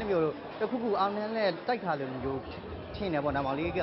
အဲ့လိုမျိုးတစ်ခုခုအောင်နှန်းနဲ့တိုက်ခါလို့မျိုးထင်တယ်ပေါ့နော်မောင်လေးက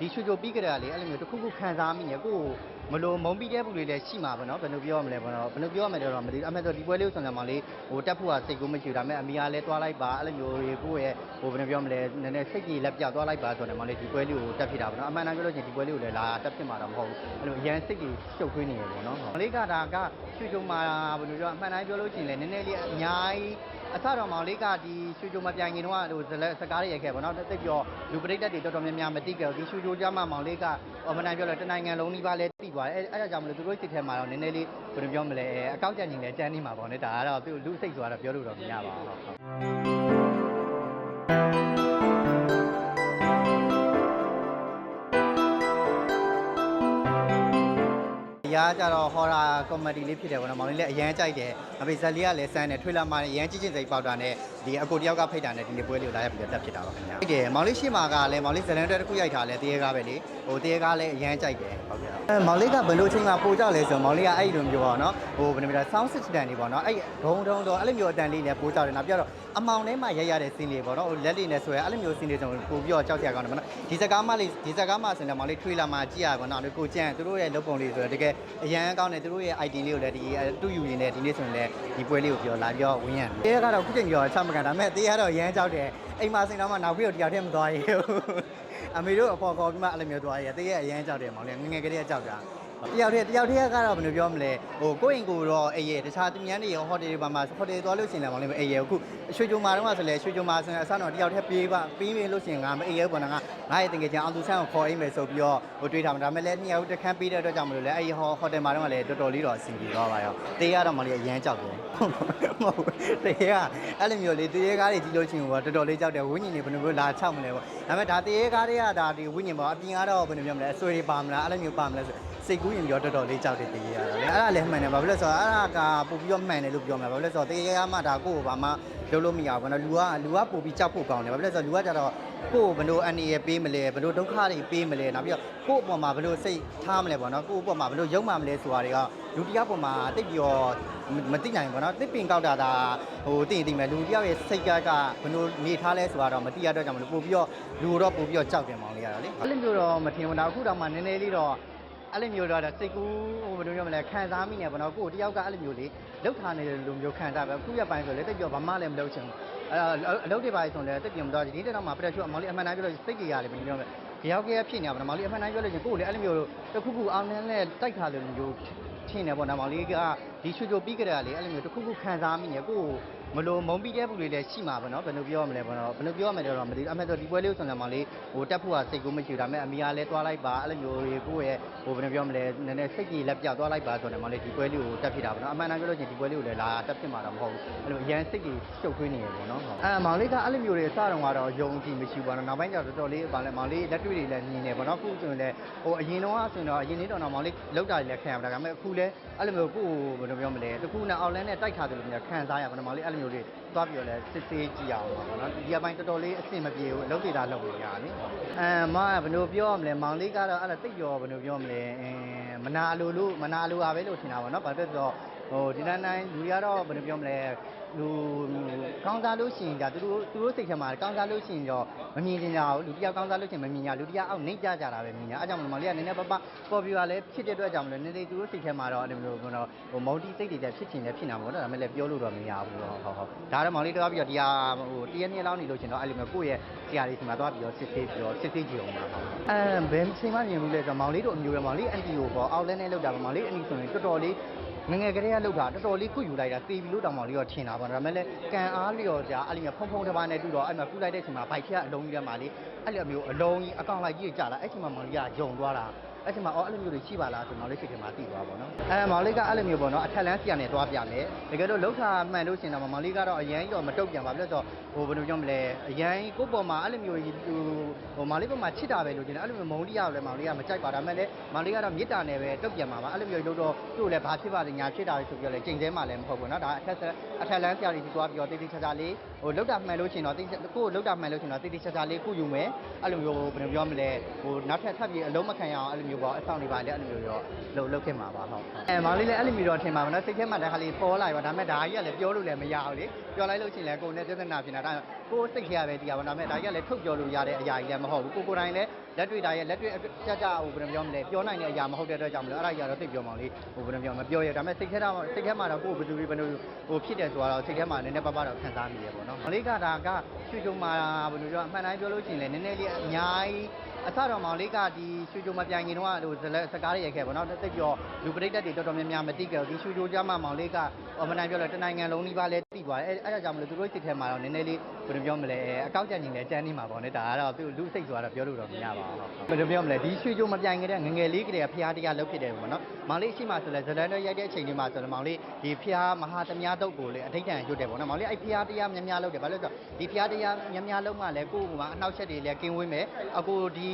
ဒီချွချိုပြီးကြတာလေအဲ့လိုမျိုးတစ်ခုခုခံစားမိနေကိုယ်မလို့မုံပြီးတဲ့ဘူးတွေလည်းရှိမှာပေါ့နော်ဘယ်လိုပြောရမလဲပေါ့နော်ဘယ်လိုပြောရမလဲတော့မသိဘူးအမေတော့ဒီပွဲလေးကိုဆိုရင်မောင်လေးဟိုတက်ဖို့ကစိတ်ကူးမရှိဘူးဒါပေမဲ့အမီကလည်းတွားလိုက်ပါအဲ့လိုမျိုးကိုယ့်ရဲ့ဟိုဘယ်လိုပြောမလဲနည်းနည်းစိတ်ကြီးလက်ပြတွားလိုက်ပါဆိုတော့မောင်လေးဒီပွဲလေးကိုတက်ဖြစ်တာပေါ့နော်အမှန်တမ်းပြောလို့ရှိရင်ဒီပွဲလေးကိုလည်းလာတက်ဖြစ်မှာတော့မဟုတ်ဘူးအဲ့လိုအရန်စိတ်ကြီးရှုပ်ထွေးနေရပေါ့နော်မောင်လေးကဒါကချွချိုမှာဘယ်လိုပြောအမှန်တမ်းပြောလို့ရှိရင်လည်းနည်းနည်းလေးအများကြီး အစတော့မောင်လေးကဒီရွှေကြိုမပြိုင်ခင်တော့ဟိုဇလက်စကားတွေရိုက်ခဲ့ပါတော့တိတ်ပြောလူပရိသတ်တွေတော်တော်များများမသိကြဘူးဒီရွှေကြိုကြမှာမောင်လေးကအမနိုင်ပြောလို့တနိုင်ငံလုံးနီးပါးလဲသိသွားတယ်အဲအဲဒါကြောင့်မလို့သူတို့စိတ်ထဲမှာတော့နည်းနည်းလေးဘယ်လိုပြောမလဲအကောက်ကြံနေလဲတန်းနေမှာပေါ့နော်ဒါကတော့သူလူစိတ်ဆိုတာတော့ပြောလို့တော့မရပါဘူးဟုတ် ဟုတ်ရာကြတော့ horror comedy လေးဖြစ်တယ်ပေါ့နော်မောင်လေးလည်းအရန်ကြိုက်တယ်အမေဇက်လေးကလည်းစမ်းတယ်ထွေလာမှာလည်းအရန်ကြည့်ချင်းစိတ်ပေါက်တာနဲ့ဒီအကိုတယောက်ကဖိတ်တာနဲ့ဒီနေ့ပွဲလေးကိုလာရပြီးတော့တက်ဖြစ်တာပါခင်ဗျာဟုတ်တယ်မောင်လေးရှိမှာကလည်းမောင်လေးဇလန်တွဲတစ်ခုရိုက်ထားလဲတရေကားပဲလေဟိုတရေကားလည်းအရန်ကြိုက်တယ်ဟုတ်ကဲ့အဲမောင်လေးကဘယ်လိုချိန်မှာပိုကြလဲဆိုတော့မောင်လေးကအဲ့ဒီလိုမျိုးပေါ့နော်ဟိုဘယ်လိုမျိုးလဲ sound system တွေပေါ့နော်အဲ့ဒုံဒုံတော့အဲ့လိုမျိုးအတန်လေးလည်းပိုကြတယ်နောက်ပြတော့အမောင်ထဲမှာရိုက်ရတဲ့စင်းလေးပေါ့နော်ဟိုလက်လေးနဲ့ဆွဲအဲ့လိုမျိုးစင်းလေးဆိုပိုပြီးတော့ကြောက်ကြရကောင်းတယ်ပေါ့နော်ဒီစကားမလေးဒီစကားမဆိုရင်မောင်လေးထွေလာမှာကြည့်ရပါတော့ကိုကျန်သူတို့ရဲ့လုပ်ပုံလေးဆိုတော့တကယ်အရန်ကောင်းတယ်သူတို့ရဲ့ ID လေးကိုလည်းဒီတူယူရင်းနဲ့ဒီနေ့ဆိုရင်လည်းဒီပွဲလေးကိုပြောလာပြောဝင်းရံတေးကတော့ခုချိန်ပြောချမကန်ဒါပေမဲ့တေးကတော့ရမ်းကြောက်တယ်အိမ်မှာစင်တော့မှနောက်ပြီးတော့တရားထည့်မသွားရဘူးအမေတို့အပေါ်ခေါ်ပြီးမှအဲ့လိုမျိုးသွားရတေးရဲ့အရန်ကြောက်တယ်မောင်လေးငငယ်ကလေးကကြောက်တာ တယောက်တည်းတယောက်တည်းကတော့ဘယ်လိုပြောမလဲဟိုကိုယ့်အိမ်ကိုတော့အေးရတခြားသူများတွေရောဟိုတယ်တွေပါမှာဟိုတယ်သွားလို့ရှိရင်လည်းမောင်လေးအေးရအခုရွှေကြုံမာတော့ဆိုလဲရွှေကြုံမာဆိုရင်အစတော့တယောက်တည်းပြေးပါပြီးပြီလို့ရှိရင်ငါမအေးရဘူးပေါ့နော်ငါငါရဲ့တကယ်ချင်းအောင်သူဆန်းကိုခေါ်အိမ်မယ်ဆိုပြီးတော့ဟိုတွေးထားမှာဒါပေမဲ့လည်းနှစ်ယောက်တစ်ခန်းပေးတဲ့အတွက်ကြောင့်မလို့လဲအဲ့ဒီဟိုတယ်မှာတော့လည်းတော်တော်လေးတော့အဆင်ပြေသွားပါရောတေးကတော့မောင်လေးအရန်ကြောက်တယ်မဟုတ်တေးကအဲ့လိုမျိုးလေတေးကားတွေကြည့်လို့ရှိရင်ဟိုတော်တော်လေးကြောက်တယ်ဝိညာဉ်တွေဘယ်လိုမျိုးလာချောက်မလဲပေါ့ဒါပေမဲ့ဒါတေးကားတွေကဒါဒီဝိညာဉ်ပေါ့အပြင်ကတော့ဘယ်လိုပြောမလဲအဆွေတွေပါမလားအဲ့လိုမျိုးပါမလဲဆို စိတ်ကူးရင်ပြောတော်တော်လေးကြောက်တယ်တေးရတာလေအဲ့ဒါလည်းမှန်တယ်ဘာဖြစ်လဲဆိုတော့အဲ့ဒါကပို့ပြီးတော့မှန်တယ်လို့ပြောမှာဘာဖြစ်လဲဆိုတော့တေးကားမှဒါကိုယ့်ကိုဘာမှလုပ်လို့မရဘူးပေါ့နော်လူကလူကပို့ပြီးကြောက်ဖို့ကောင်းတယ်ဘာဖြစ်လဲဆိုတော့လူကကြတော့ကိုယ့်ဘယ်လိုအနေရပေးမလဲဘယ်လိုဒုက္ခတွေပေးမလဲနောက်ပြီးတော့ကိုယ့်အပေါ်မှာဘယ်လိုစိတ်ထားမလဲပေါ့နော်ကိုယ့်အပေါ်မှာဘယ်လိုယုံမှမလဲဆိုတာတွေကလူတစ်ယောက်ပေါ်မှာတိတ်ပြီးတော့မသိနိုင်ဘူးပေါ့နော်တစ်ပင်ကောက်တာဒါဟိုသိရင်သိမယ်လူတစ်ယောက်ရဲ့စိတ်ကကဘယ်လိုနေထားလဲဆိုတာတော့မသိရတော့ကြောင့်မလို့ပို့ပြီးတော့လူတော့ပို့ပြီးတော့ကြောက်တယ်မောင်လေးရတာလေအဲ့လိုမျိုးတော့မထင်ဘူးဒါအခုတော့မှနည်းနည်းလေးတော့ အဲ့လိုမျိုးတော့စိတ်ကူးဟိုဘယ်လိုပြောမလဲခံစားမိနေပေါ့နော်ကိုယ်တယောက်ကအဲ့လိုမျိုးလေးလောက်ထားနေတယ်လူမျိုးခံစားပဲအခုရပိုင်းဆိုလေတိတ်ပြောဘာမှလည်းမလုပ်ချင်ဘူးအဲ့အလုပ်တွေပါဆိုလဲတိတ်ပြင်မတော့ဒီနေ့တော့မှပြတ်ချွတ်မောင်လေးအမှန်တမ်းပြောလို့စိတ်ကြီးရတယ်ဘယ်လိုပြောမလဲကြောက်ကြရဖြစ်နေတာပေါ့နော်မောင်လေးအမှန်တမ်းပြောလို့ရှင်ကိုယ်လေအဲ့လိုမျိုးတစ်ခုခုအောင်နှန်းနဲ့တိုက်ခါလို့မျိုးထင်တယ်ပေါ့နော်မောင်လေးကဒီချွချိုပြီးကြတာလေအဲ့လိုမျိုးတစ်ခုခုခံစားမိနေကိုယ် မလို့မုံပြီးတဲ့ဘူးတွေလည်းရှိမှာပေါ့နော်ဘယ်လိုပြောရမလဲပေါ့နော်ဘယ်လိုပြောရမလဲတော့မသိဘူးအမှန်တော့ဒီပွဲလေးကိုဆိုရင်မောင်လေးဟိုတက်ဖို့ကစိတ်ကူးမရှိဘူးဒါပေမဲ့အမီကလည်းတွားလိုက်ပါအဲ့လိုမျိုးကိုယ့်ရဲ့ဟိုဘယ်လိုပြောမလဲနည်းနည်းစိတ်ကြီးလက်ပြတွားလိုက်ပါဆိုတော့မောင်လေးဒီပွဲလေးကိုတက်ဖြစ်တာပေါ့နော်အမှန်တမ်းပြောလို့ရှိရင်ဒီပွဲလေးကိုလည်းလာတက်ဖြစ်မှာတော့မဟုတ်ဘူးအဲ့လိုအရန်စိတ်ကြီးရှုပ်ထွေးနေရပေါ့နော်ဟုတ်အဲမောင်လေးကအဲ့လိုမျိုးတွေအစတော့ကတော့ယုံကြည်မရှိဘူးပေါ့နော်နောက်ပိုင်းကျတော့တော်တော်လေးဗာလဲမောင်လေးလက်တွေ့တွေလည်းမြင်နေပေါ့နော်အခုဆိုရင်လည်းဟိုအရင်တော့ဆိုရင်တော့အရင်လေးတော့မောင်လေးလောက်တာတွေလည်းခံရပါဒါပေမဲ့အခုလည်းအဲ့လိုမျိုးကိုယ့်ဘယ်လိုပြောမလဲတခုနဲ့အောက်လန်းနဲ့တိုက်ခါတယ်လို့မျိုးခံစားရပါတော့မောင်လေးအဲ့လိုမျိုးတွေသွားပြီးတော့လည်းစစ်ဆေးကြည့်အောင်ပါပေါ့နော်ဒီအပိုင်းတော်တော်လေးအဆင်မပြေဘူးအလုပ်တွေဒါလုပ်နေရတယ်လေအဲမဘယ်လိုပြောရမလဲမောင်လေးကတော့အဲ့ဒါတိတ်ရောဘယ်လိုပြောမလဲအင်းမနာလိုလို့မနာလိုပါပဲလို့ထင်တာပေါ့နော်ဘာဖြစ်လို့ ဟိုဒီတိုင်းတိုင်းလူတွေကတော့ဘယ်လိုပြောမလဲလူကောင်းစားလို့ရှိရင်ဒါသူတို့သူတို့စိတ်ထဲမှာကောင်းစားလို့ရှိရင်တော့မမြင်ကြကြဘူးလူတစ်ယောက်ကောင်းစားလို့ရှိရင်မမြင်ကြလူတစ်ယောက်အောက်နှိမ့်ကြကြတာပဲမြင်ကြအဲကြောင့်မလို့မောင်လေးကနည်းနည်းပပပေါ်ပြူလာလဲဖြစ်တဲ့အတွက်ကြောင့်မလို့နည်းနည်းသူတို့စိတ်ထဲမှာတော့အဲ့လိုမျိုးကတော့ဟိုမော်တီစိတ်တွေတက်ဖြစ်ချင်လည်းဖြစ်နေတာပေါ့နော်ဒါပေမဲ့လည်းပြောလို့တော့မရဘူးတော့ဟုတ်ဟုတ်ဒါတော့မောင်လေးတော့ပြီးတော့ဒီဟာဟိုတရက်နှစ်လောက်နေလို့ရှင်တော့အဲ့လိုမျိုးကိုယ့်ရဲ့ဆရာလေးစီမှာသွားပြီးတော့စစ်ဆေးပြီးတော့စစ်ဆေးကြည့်အောင်ပါအဲဘယ်ချိန်မှမြင်ဘူးလဲဆိုတော့မောင်လေးတို့အမျိုးရမောင်လေးအန်တီကိုပေါ့အောက်လဲနဲ့လောက်တာပေါ့မောင်လေးအန်တီဆိုရင်တော်တော်လေး ငငယ်ကလေးကလောက်တာတော်တော်လေးခုယူလိုက်တာတေးပြီးလို့တောင်မောင်လေးတော့ထင်တာပေါ့ဒါပေမဲ့လည်းကန်အားလျော်ကြအဲ့လိုမျိုးဖုံဖုံတစ်ပါးနဲ့တူတော့အဲ့မှာခုလိုက်တဲ့အချိန်မှာဘိုက်ခက်အလုံးကြီးထဲမှာလေအဲ့လိုမျိုးအလုံးကြီးအကောင်လိုက်ကြီးကြလာအဲ့ချိန်မှာမောင်လေးကယုံသွားတာ အဲ့ဒီမှာအော်အဲ့လိုမျိုးတွေရှိပါလားဆိုမောင်လေးစိတ်ထဲမှာသိသွားပါတော့။အဲမောင်လေးကအဲ့လိုမျိုးပေါ့နော်အထက်လန်းဆီကနေသွားပြမယ်။တကယ်လို့လောက်ထားမှန်လို့ရှင်တော့မောင်လေးကတော့အရန်ရောမတုတ်ပြန်ပါဘူးလို့ဆိုဟိုဘယ်လိုပြောမလဲအရန်ကိုပေါ်မှာအဲ့လိုမျိုးဟိုမောင်လေးပေါ်မှာချစ်တာပဲလို့ရှင်တယ်အဲ့လိုမျိုးမုံလေးရောက်လဲမောင်လေးကမကြိုက်ပါဒါမဲ့လည်းမောင်လေးကတော့မေတ္တာနဲ့ပဲတုတ်ပြန်ပါပါအဲ့လိုမျိုးလို့တော့သူ့လည်းဘာဖြစ်ပါလဲညာဖြစ်တာလဲဆိုပြောလဲချိန်သေးမှလည်းမဟုတ်ဘူးနော်ဒါအထက်အထက်လန်းဆီကနေသွားပြီးတော့တိတိကျကျလေး ဟိုလောက်တာမှန်လို့ရှိရင်တော့တိကိုကိုလောက်တာမှန်လို့ရှိရင်တော့တိတိကျကျလေးကုယူမယ်အဲ့လိုမျိုးဘယ်လိုပြောမလဲဟိုနောက်ထပ်ထပ်ပြီးအလုံးမခံရအောင်အဲ့လိုမျိုးပေါ့အဆောင်တွေပါလေအဲ့လိုမျိုးတော့လှုပ်လှုပ်ခင်မှာပါဟုတ်အဲမောင်လေးလည်းအဲ့လိုမျိုးတော့ထင်ပါမနော်စိတ်ထဲမှာတခါလေးပေါ်လာပါဒါပေမဲ့ဒါကြီးကလည်းပြောလို့လည်းမရဘူးလေပြောလိုက်လို့ရှိရင်လည်းကိုယ်နဲ့ပြဿနာဖြစ်နေတာဒါကိုယ်စိတ်ထဲရပဲတရားပါဒါပေမဲ့ဒါကြီးကလည်းထုတ်ပြောလို့ရတဲ့အရာကြီးလည်းမဟုတ်ဘူးကိုကိုယ်တိုင်လည်းလက်တွေ့တာရဲ့လက်တွေ့ကြကြဟိုဘယ်လိုပြောမလဲပြောနိုင်တဲ့အရာမဟုတ်တဲ့အတွက်ကြောင့်မလို့အဲ့ဒါကြီးကတော့သိပြောမောင်လေးဟိုဘယ်လိုပြောမပြောရဒါပေမဲ့စိတ်ထဲတော့စိတ်ထဲမှာတော့ကိုယ်ဘယ်သူဘယ်လိုဟိုဖြစ်တယ်ဆိုတော့စိတ်ထဲမှာနည်းနည်းပါးပါးတော့ခံစားမိရပေါ့နော်မောင်လေးကဒါကရွှေကြုံမှာဘယ်လိုပြောအမှန်တိုင်းပြောလို့ရှိရင်လည်းနည်းနည်းလေးအများကြီး အစတော့မောင်လေးကဒီရွှေကြုံမပြိုင်ခင်တော့ဟိုဇလက်စကားတွေရိုက်ခဲ့ပေါ့နော်တိတ်ပြောလူပရိသတ်တွေတော်တော်များများမသိကြဘူးဒီရွှေကြုံကြမှာမောင်လေးကအမှန်တိုင်းပြောလို့တနိုင်ငံလုံးဒီပါလဲသိသွားတယ်အဲအဲ့ဒါကြောင့်မလို့သူတို့စိတ်ထဲမှာတော့နည်းနည်းလေးဘယ်လိုပြောမလဲအကောက်ကြင်နေလဲတန်းနေမှာပေါ့နော်ဒါကတော့သူလူစိတ်ဆိုတာပြောလို့တော့မရပါဘူးဟုတ်ဘယ်လိုပြောမလဲဒီရွှေကြုံမပြိုင်ခင်တဲ့ငငယ်လေးကလေးကဖျားတရားလုပ်ဖြစ်တယ်ပေါ့နော်မောင်လေးရှိမှဆိုလဲဇလန်တွေရိုက်တဲ့အချိန်တွေမှာဆိုတော့မောင်လေးဒီဖျားမဟာသမ ्या တုတ်ကိုလေအထိတ်တန်ရွတ်တယ်ပေါ့နော်မောင်လေးအဲ့ဖျားတရားများများလုပ်တယ်ဘာလို့လဲဆိုတော့ဒီဖျားတရားများများလုပ်မှလည်းကိုယ့်ကကအနှောက်အယှက်တွေလည်းကင်းဝေးမယ်အခုဒီ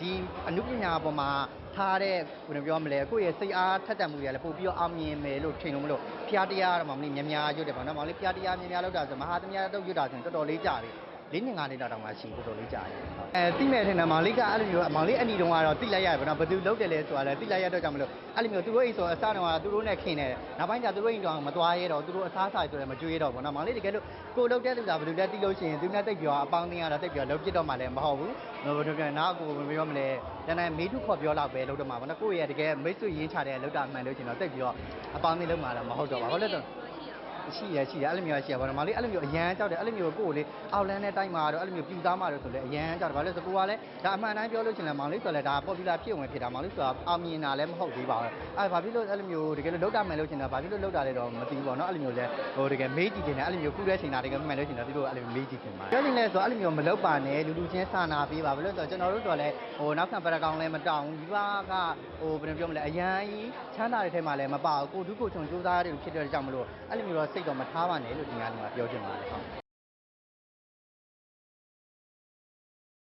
ဒီအနုပညာပေါ်မှာထားတဲ့ဘယ်လိုပြောမလဲကိုယ့်ရဲ့စိတ်အားထက်သန်မှုတွေလည်းပို့ပြီးတော့အောင်မြင်မယ်လို့ထင်လို့မလို့ဖျားတရားတော့မှမလို့များများရွတ်တယ်ပေါ့နော်။မဟုတ်လေဖျားတရားများများလောက်တာဆိုမဟာသမယတုတ်ရွတ်တာဆိုရင်တော်တော်လေးကြာပြီ။ ၄နှစ်၅နှစ်လောက်တောင်မှရှိတော်တော်လေးကြာတယ်။အဲတိမဲ့ထင်တယ်မောင်လေးကအဲ့လိုမျိုးမောင်လေးအနီတုံးကတော့တိလိုက်ရတယ်ဗျနော်ဘယ်သူလောက်တယ်လဲဆိုတာလည်းတိလိုက်ရတော့ကြောင့်မလို့အဲ့လိုမျိုးသူတို့အိမ်ဆိုအစားတော့သူတို့နဲ့ခင်တယ်နောက်ပိုင်းကျသူတို့အိမ်တောင်မသွားရတော့သူတို့အစားစားဆိုလည်းမကြွေးတော့ဘူးနော်မောင်လေးတကယ်လို့ကိုလောက်တဲ့လူကဘယ်သူလဲတိလို့ရှိရင်သူနဲ့တိတ်ပြောအပေါင်းသင်းရတာတိတ်ပြောလောက်ပြစ်တော့မှလည်းမဟုတ်ဘူး။ဘယ်လိုပြောနောက်ကိုမပြောမလဲတန်းတန်းမေးထုခေါ်ပြောလောက်ပဲလောက်တော့မှာပေါ့နော်ကိုယ့်ရဲ့တကယ်မိတ်ဆွေရင်းချတဲ့အလောက်တာမှန်လို့ရှိရင်တော့တိတ်ပြောအပေါင်းသင်းလောက်မှာတော့မဟုတ်တော့ပါဘူး။ဟုတ်လဲတော့ ရှိရရှိရအဲ့လိုမျိုးရှိရပါတော့မလေးအဲ့လိုမျိုးအရန်ကြောက်တယ်အဲ့လိုမျိုးကိုယ်လေအောက်လန်းတဲ့တိုင်းမှာတော့အဲ့လိုမျိုးပြူသားမှာတော့ဆိုလေအရန်ကြောက်တယ်ဘာလို့လဲဆိုကိုကလည်းဒါအမှန်တိုင်းပြောလို့ရှိရင်လည်းမောင်လေးဆိုလည်းဒါ popular ဖြစ်ဝင်ဖြစ်တာမောင်လေးဆိုတာအောင်မြင်တာလည်းမဟုတ်သေးပါဘူးအဲ့ဘာဖြစ်လို့အဲ့လိုမျိုးတကယ်လို့လောက်တာမှန်လို့ရှိရင်တော့ဘာဖြစ်လို့လောက်တာလဲတော့မသိဘူးပေါ့နော်အဲ့လိုမျိုးလဲဟိုတကယ်မေးကြည့်တယ်အဲ့လိုမျိုးခုတဲ့ချိန်တာတကယ်မှန်လို့ရှိရင်တော့သူတို့အဲ့လိုမေးကြည့်ခင်ပါပြောနေလဲဆိုအဲ့လိုမျိုးမလောက်ပါနဲ့လူလူချင်းစာနာပေးပါဘာလို့လဲဆိုတော့ကျွန်တော်တို့တော့လည်းဟိုနောက်ခံပရကောင်လည်းမတောင်းဘူးဒီဘာကဟိုဘယ်လိုပြောမလဲအရန်ကြီးချမ်းသာတဲ့ထဲမှာလည်းမပါဘူးကိုဒုကိုချုံစူးစမ်းရတယ်ဖြစ်တဲ့ကြောင့်မလို့အဲ့လိုမျိုးတော့စိတ်တော့မထားပါနဲ့လို့ဒီကနေ့မှာပြောချင်ပါတယ်ဟုတ်